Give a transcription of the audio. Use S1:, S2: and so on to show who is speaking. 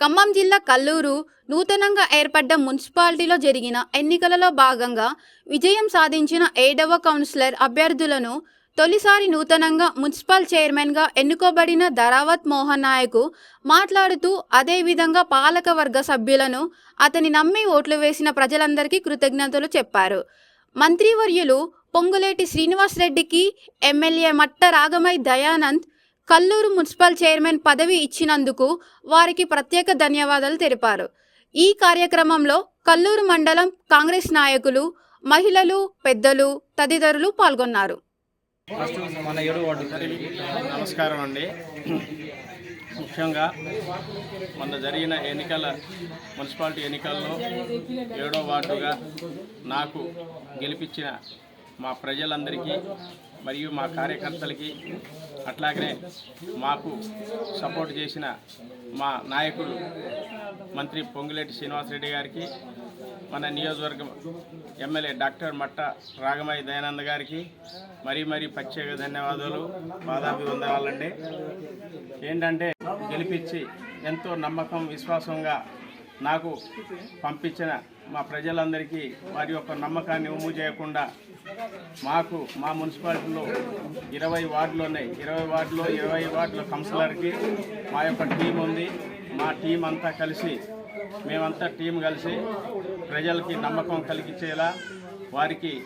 S1: ఖమ్మం జిల్లా కల్లూరు నూతనంగా ఏర్పడ్డ మున్సిపాలిటీలో జరిగిన ఎన్నికలలో భాగంగా విజయం సాధించిన ఏడవ కౌన్సిలర్ అభ్యర్థులను తొలిసారి నూతనంగా మున్సిపల్ చైర్మన్గా ఎన్నుకోబడిన ధరావత్ మోహన్ నాయకు మాట్లాడుతూ అదేవిధంగా పాలకవర్గ సభ్యులను అతని నమ్మి ఓట్లు వేసిన ప్రజలందరికీ కృతజ్ఞతలు చెప్పారు. మంత్రివర్యులు పొంగులేటి శ్రీనివాస్ రెడ్డికి MLA Matta Ragamayi Dayanand Kalluru municipal chairman పదవి ఇచ్చినందుకు వారికి ప్రత్యేక ధన్యవాదాలు తెలిపారు. ఈ కార్యక్రమంలో కల్లూరు మండలం కాంగ్రెస్ నాయకులు మహిళలు పెద్దలు తదితరులు పాల్గొన్నారు.
S2: నమస్కారం అండి. ముఖ్యంగా మొన్న జరిగిన ఎన్నికల మున్సిపాలిటీ ఎన్నికల్లో ఏడో వార్డుగా నాకు గెలిపించిన మా ప్రజలందరికీ మరియు మా కార్యకర్తలకి అట్లాగనే మాకు సపోర్ట్ చేసిన మా నాయకుడు మంత్రి పొంగులేటి శ్రీనివాసరెడ్డి గారికి మన నియోజకవర్గం ఎమ్మెల్యే డాక్టర్ మట్ట రాగమయ్య దయానంద గారికి మరీ మరీ ప్రత్యేక ధన్యవాదాలు పాదాభివందనాలండి. ఏంటంటే గెలిపించి ఎంతో నమ్మకం విశ్వాసంగా నాకు పంపించిన మా ప్రజలందరికీ వారి యొక్క నమ్మకాన్ని ఉమ్ము చేయకుండా మాకు మా మున్సిపాలిటీలో ఇరవై వార్డులు ఉన్నాయి. ఇరవై వార్డులో ఇరవై వార్డుల కౌన్సిలర్కి మా యొక్క టీం ఉంది. మా టీం అంతా కలిసి మేమంతా టీం కలిసి ప్రజలకి నమ్మకం కలిగించేలా వారికి